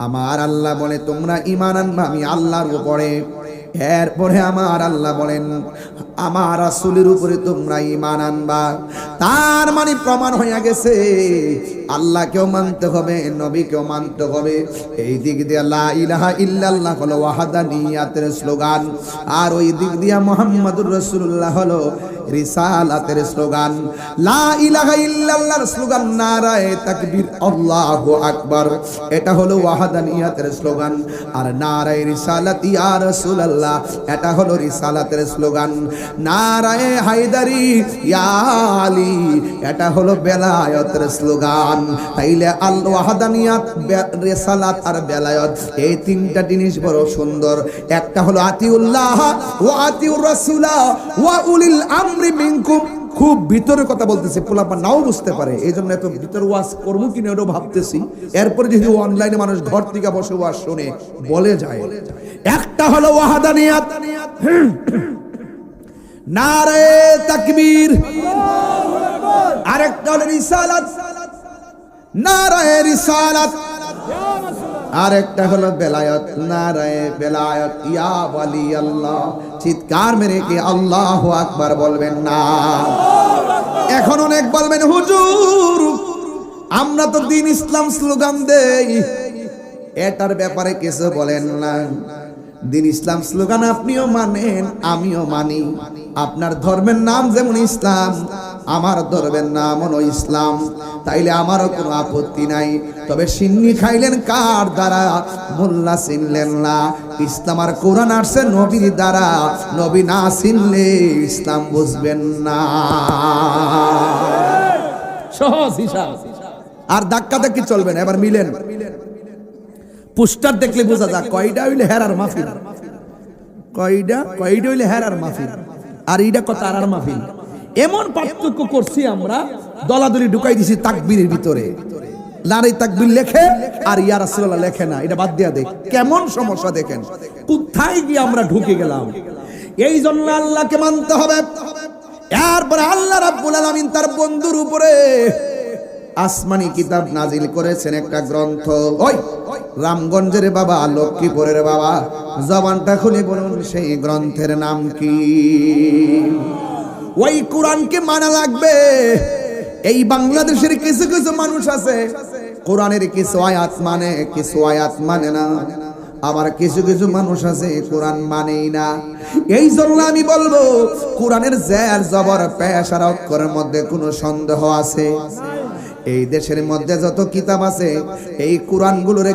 আমার আল্লাহ বলে, তোমরা ইমান আনবা, আমি আল্লাহর উপরে। এরপরে আমার আল্লাহ বলেন, আমার রাসূলের উপরে তোমরা ইমান আনবা। তার মানে প্রমাণ হয়ে গেছে, আল্লাহকেও মানতে হবে, নবীকেও মানতে হবে। এই দিক দিয়ে লা ইলাহা ইল্লাল্লাহ হলো ওয়াহাদানিয়াতের স্লোগান। আর ওই দিক দিয়ে মুহাম্মাদুর রাসূলুল্লাহ হলো রিসালাতের স্লোগান, লা ইলাহা ইল্লাল্লাহর স্লোগান নারায়ে তাকবীর, আল্লাহু আকবার। এটা হলো ওয়াহদানিয়াতের স্লোগান। আর নারায়ে রিসালাত ইয়া রাসূলুল্লাহ, এটা হলো রিসালাতের স্লোগান। নারায়ে হায়দারি ইয়া আলী এটা হলো বেলায়তের স্লোগান। তাইলে আল ওয়াহাদানিয়াত রিসালাত আর বেলায়েত, এই তিনটা জিনিস বড় সুন্দর। একটা হলো আতিউল্লাহ ওয়া আতিউর রাসূলা ওয়া উলিল আমরি মিনকুম। খুব ভিতরের কথা বলতেছি পোলাপা নাও বুঝতে পারে। এই জন্য এত ভিতর ওয়াজ করব কিনা ওটাও ভাবতেছি। এরপরে যদি অনলাইনে মানুষ ঘর থেকে বসে ওয়াজ শুনে, বলে যায়। একটা হলো ওয়াহাদানিয়াত। নারে তাকবীর। আরেকটা হলো রিসালাত, নারায়ে রিসালাত। আরেকটা হলো বেলায়ত, নারায়ে বেলায়ত। ইয়া ওয়ালি আল্লাহ চিৎকার মেরে কি আল্লাহু আকবার বলবেন না। এখন অনেক বলবেন, হুজুর, আমরা তো দিন ইসলাম স্লোগান দেই। এটার ব্যাপারে কিছু বলেন না। দিন ইসলাম স্লোগান আপনিও মানেন, আমিও মানি। আপনার ধর্মের নাম যেমন ইসলাম আমার ধরবেন নাম হলো ইসলাম। তাইলে আমারও কোনো আপত্তি নাই। তবে সিন্নি খাইলেন কার দ্বারা? মোল্লা চিনলেন না। ইসলাম আর কোরআন আসছে নবীর দ্বারা। নবী না চিনলে ইসলাম বুঝবেন না। সহজ হিসাব। আর ধাক্কা ধাক্কি চলবে না এবার মিলেন। পোস্টার দেখলে বোঝা যায় কয়টা হইলে হেরার মাহফিল? কয়টা কয়টা হইলে হেরার মাহফিল? আর এইটা কত আর মাহফিল? এমন পার্থক্য করছি আমরা, দলাদলি ঢুকাই দিছি তাকবীরের ভিতরে। লারে তাকবীর লেখে আর ইয়া লেখে না, এটা বাদ দিয়া দেখ কেমন সমস্যা দেখেন? কোথায় গিয়ে আমরা ঢুকে গেলাম? এই জন্য আল্লাহকে মানতে হবে। এরপরে আল্লাহ রাব্বুল আলামিন তার বন্ধুর উপরে আসমানি কিতাব নাজিল করেছেন একটা গ্রন্থ। ওই রামগঞ্জের বাবা, লক্ষ্মীপুরের বাবা। জবানটা খুলে বলুন, সেই গ্রন্থের নাম কি? ওই কোরআনকে মানা লাগবে। এই বাংলাদেশের কিছু কিছু মানুষ আছে, কোরআনের কিছু আয়াত মানে কিছু আয়াত মানে না। আবার কিছু কিছু মানুষ আছে, কোরআন মানেই না। এই জন্য আমি বলব, কোরআনের জের, জবর পেশার অক্ষরের মধ্যে কোনো সন্দেহ আছে। এই দেশের মধ্যে যত কিতাব আছে, এই কোরআনগুলোর